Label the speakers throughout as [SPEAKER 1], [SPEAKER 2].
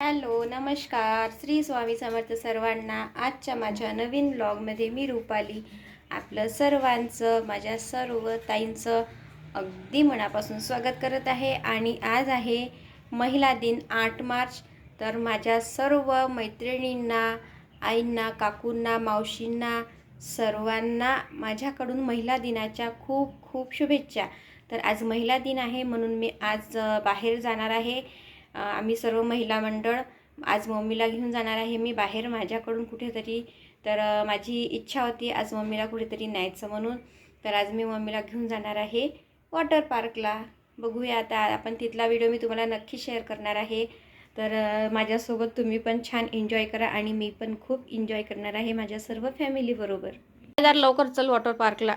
[SPEAKER 1] Hello नमस्कार. श्री स्वामी समर्थ सर्वांना आजच्या माझ्या नवीन ब्लॉगमध्ये मी रुपाली. आपलं सर्वांचं माझ्या सर्व ताईंचं अगदी मनापासून स्वागत करत आहे. आणि आज आहे महिला दिन आठ मार्च. तर माझ्या सर्व मैत्रिणींना आईंना काकूंना मावशींना सर्वांना माझ्याकडून महिला दिनाच्या खूप खूप शुभेच्छा. तर आज महिला दिन आहे म्हणून मी आज बाहेर जाणार आहे. आम्ही सर्व महिला मंडळ आज मम्मीला घेऊन जाणार आहे. मी बाहेर माझ्याकडून कुठेतरी तर माझी इच्छा होती आज मम्मीला कुठेतरी न्यायचं म्हणून. तर आज मी मम्मीला घेऊन जाणार आहे वॉटर पार्कला. बघूया आता आपण तिथला व्हिडिओ मी तुम्हाला नक्की शेअर करणार आहे. तर माझ्यासोबत तुम्ही पण छान एन्जॉय करा आणि मी पण खूप एन्जॉय करणार आहे माझ्या सर्व फॅमिलीबरोबर लवकर चल वॉटर पार्कला.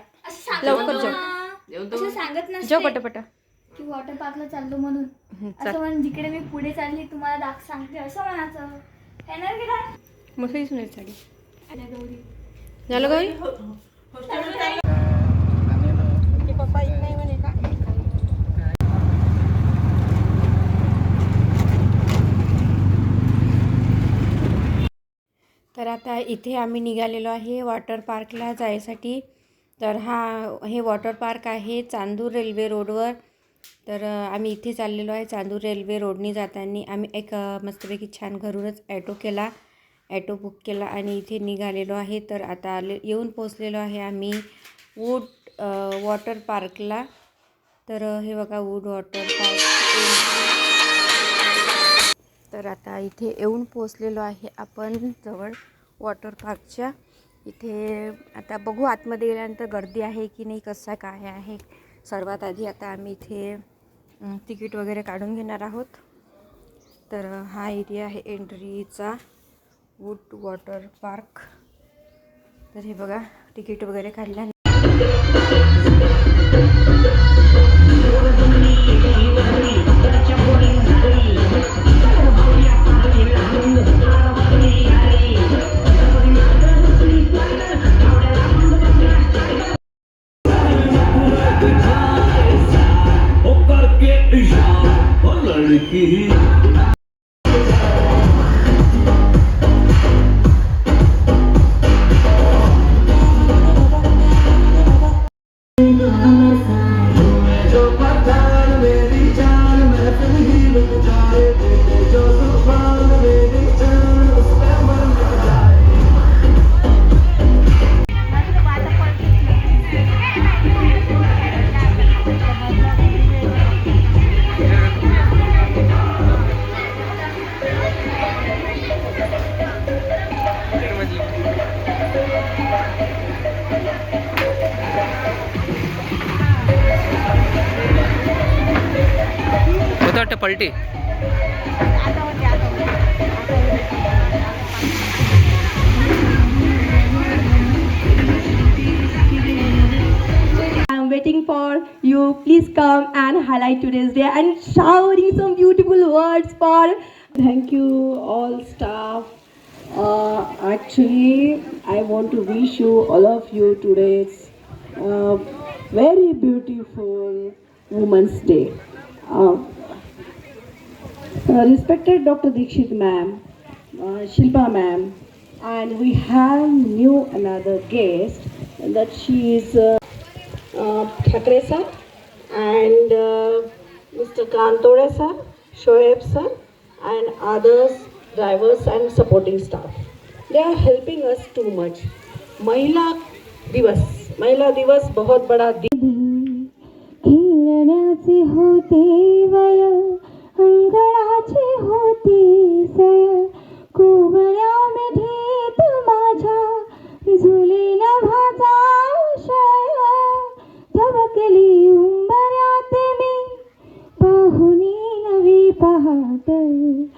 [SPEAKER 1] लवकर जाऊ
[SPEAKER 2] असं सांगत
[SPEAKER 1] जो पटपट.
[SPEAKER 2] की वॉटर पार्कला चाललो म्हणून. असं म्हण जिकडे मी पुढे चालली तुम्हाला दाख सांगते असं म्हणायचं. येणार की काय?
[SPEAKER 1] दिसून येत साडी.
[SPEAKER 2] अरे गौरी.
[SPEAKER 1] झालं गौरी? तर आता इथे आम्ही निघालेलो आहे वॉटर पार्कला जायसाठी. तर हा हे वॉटर पार्क आहे चांदूर रेल्वे रोडवर तर आम्ही इथे चाललेलो आहे चांदूर रेल्वे रोडनी जाताना. आम्ही एक मस्तपैकी छान घरूनच ॲटो केला. ॲटो बुक केला आणि इथे निघालेलो आहे. तर आता आले येऊन पोचलेलो आहे आम्ही वूड वॉटर पार्कला. तर हे बघा वूड वॉटर पार्क. तर आता इथे येऊन पोचलेलो आहे आपण जवळ वॉटर पार्कच्या. इथे आता बघू आतमध्ये गेल्यानंतर गर्दी आहे की नाही कसं काय आहे. सर्वात आधी आता आम्ही इथे तिकीट वगैरे काढून घेणार आहोत. तर हा एरिया आहे एंट्रीचा वूड वॉटर पार्क. तर हे बघा तिकीट वगैरे काढल्या
[SPEAKER 3] একটা
[SPEAKER 4] পাল্টি waiting for you. Please come and highlight today's day and showering some beautiful words for.
[SPEAKER 5] Thank you, all staff. Uh, actually, I want to wish you all of you today's uh, very beautiful Women's Day. Uh, respected Dr. Dikshit ma'am, uh, Shilpa ma'am, and we have new another guest that she is uh, uh, Thakre sir and uh, Mr. Kantore sir, Shoaib sir, and others, drivers and supporting staff. They are helping us too much. महिला दिवस महिला दिवस बहुत बड़ा दिन
[SPEAKER 4] खेळण्याचे होते वय
[SPEAKER 1] 嗯。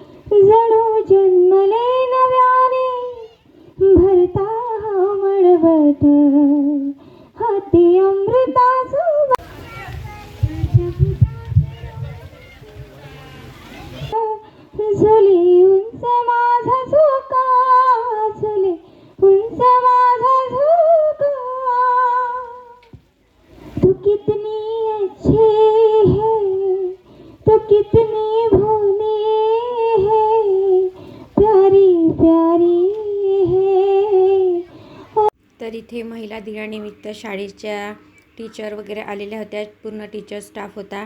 [SPEAKER 1] इथे महिला दिनानिमित्त शाळेच्या टीचर वगैरे आलेल्या होत्या. पूर्ण टीचर स्टाफ होता.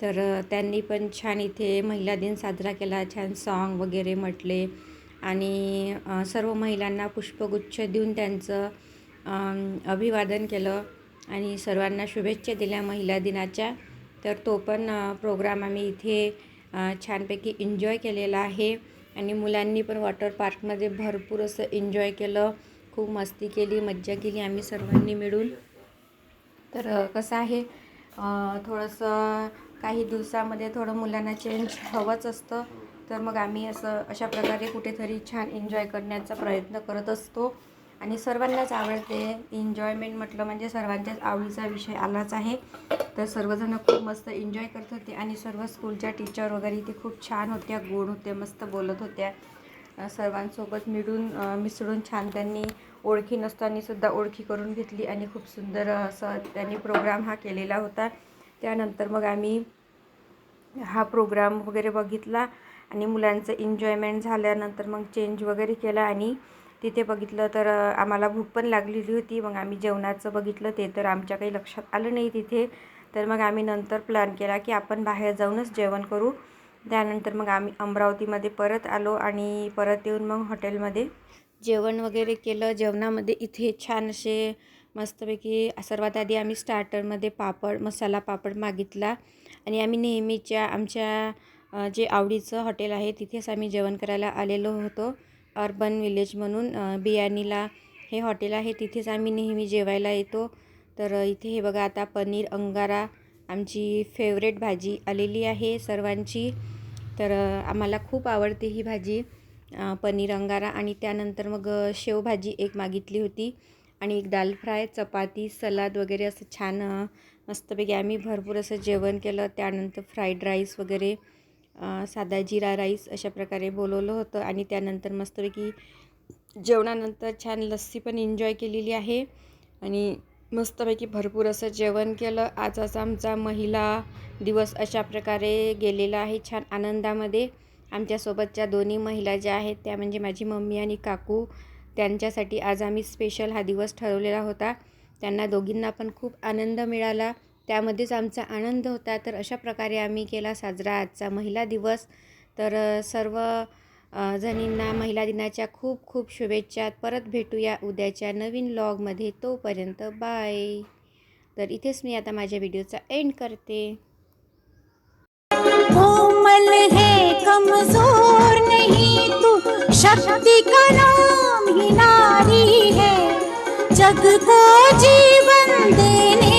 [SPEAKER 1] तर त्यांनी पण छान इथे महिला दिन साजरा केला. छान सॉन्ग वगैरे म्हटले. आणि सर्व महिलांना पुष्पगुच्छ देऊन त्यांचं अभिवादन केलं. आणि सर्वांना शुभेच्छा दिल्या महिला दिनाच्या. तर तो पण प्रोग्राम आम्ही इथे छानपैकी एन्जॉय केलेला आहे. आणि मुलांनी पण वॉटर पार्कमध्ये भरपूर असं एन्जॉय केलं. खूप मस्ती केली मज्जा केली आम्ही सर्वांनी मिळून. तर कसं आहे थोडंसं काही दिवसामध्ये थोडं मुलांना चेंज हवंच असतं. तर मग आम्ही असं अशा प्रकारे कुठेतरी छान एन्जॉय करण्याचा प्रयत्न करत असतो. आणि सर्वांनाच आवडते एन्जॉयमेंट म्हटलं म्हणजे सर्वांच्याच आवडीचा विषय आलाच आहे. तर सर्वजण खूप मस्त एन्जॉय करत होते आणि सर्व स्कूलच्या टीचर वगैरे ते खूप छान होत्या गोड होत्या मस्त बोलत होत्या. सर्वांसोबत मिळून मिसळून छान त्यांनी ओळखी नसताना सुद्धा ओळखी करून घेतली आणि खूप सुंदर असं त्यांनी प्रोग्राम हा केलेला होता. त्यानंतर मग आम्ही हा प्रोग्राम वगैरे बघितला आणि मुलांचं एन्जॉयमेंट झाल्यानंतर मग चेंज वगैरे केला आणि तिथे बघितलं तर आम्हाला भूक पण लागलेली होती. मग आम्ही जेवणाचं बघितलं ते तर आमच्या काही लक्षात आलं नाही तिथे. तर मग आम्ही नंतर प्लॅन केला की आपण बाहेर जाऊनच जेवण करू. त्यानंतर मग आम्ही अमरावतीमध्ये परत आलो आणि परत येऊन मग हॉटेलमध्ये जेवण वगैरे केलं. जेवणामध्ये इथे छान असे मस्तपैकी सर्वात आधी आम्ही स्टार्टरमध्ये पापड मसाला पापड मागितला आणि आम्ही नेहमीच्या आमच्या जे आवडीचं हॉटेल आहे तिथेच आम्ही जेवण करायला आलेलो होतो. अर्बन विलेज म्हणून बियानीला बियाणीला हे हॉटेल आहे तिथेच आम्ही नेहमी जेवायला येतो. तर इथे हे बघा आता पनीर अंगारा आमची फेवरेट भाजी आलेली आहे सर्वांची. तर आम्हाला खूप आवडते ही भाजी. पनीर अंगारा आणि त्यानंतर मग शेवभाजी एक मागितली होती. आणि एक दाल फ्राय चपाती सलाद वगैरे असं छान मस्तपैकी आम्ही भरपूर असं जेवण केलं. त्यानंतर फ्राईड राईस वगैरे साधा जिरा राईस अशा प्रकारे बोलवलं होतं. आणि त्यानंतर मस्तपैकी जेवणानंतर छान लस्सी पण एन्जॉय केलेली आहे. आणि मस्तपैकी भरपूर असं जेवण केलं. आजचा आमचा महिला दिवस अशा प्रकारे गेलेला आहे. छान आनंदामध्ये आमच्यासोबतच्या दोन्ही महिला ज्या आहेत त्या म्हणजे माझी मम्मी आणि काकू त्यांच्यासाठी आज आम्ही स्पेशल हा दिवस ठरवलेला होता. त्यांना दोघींना पण खूप आनंद मिळाला. त्यामध्येच आमचा आनंद होता. तर अशा प्रकारे आम्ही केला साजरा आजचा महिला दिवस. तर सर्व जणींना महिला दिनाच्या खूप खूप शुभेच्छा. परत भेटूया उद्याच्या नवीन लॉगमध्ये तोपर्यंत बाय तर इथेच मी आता माझ्या व्हिडिओचा एंड करते.
[SPEAKER 6] कोमल है कमजोर नहीं तू. शक्ति का नाम ही नारी है. जग को जीवन देने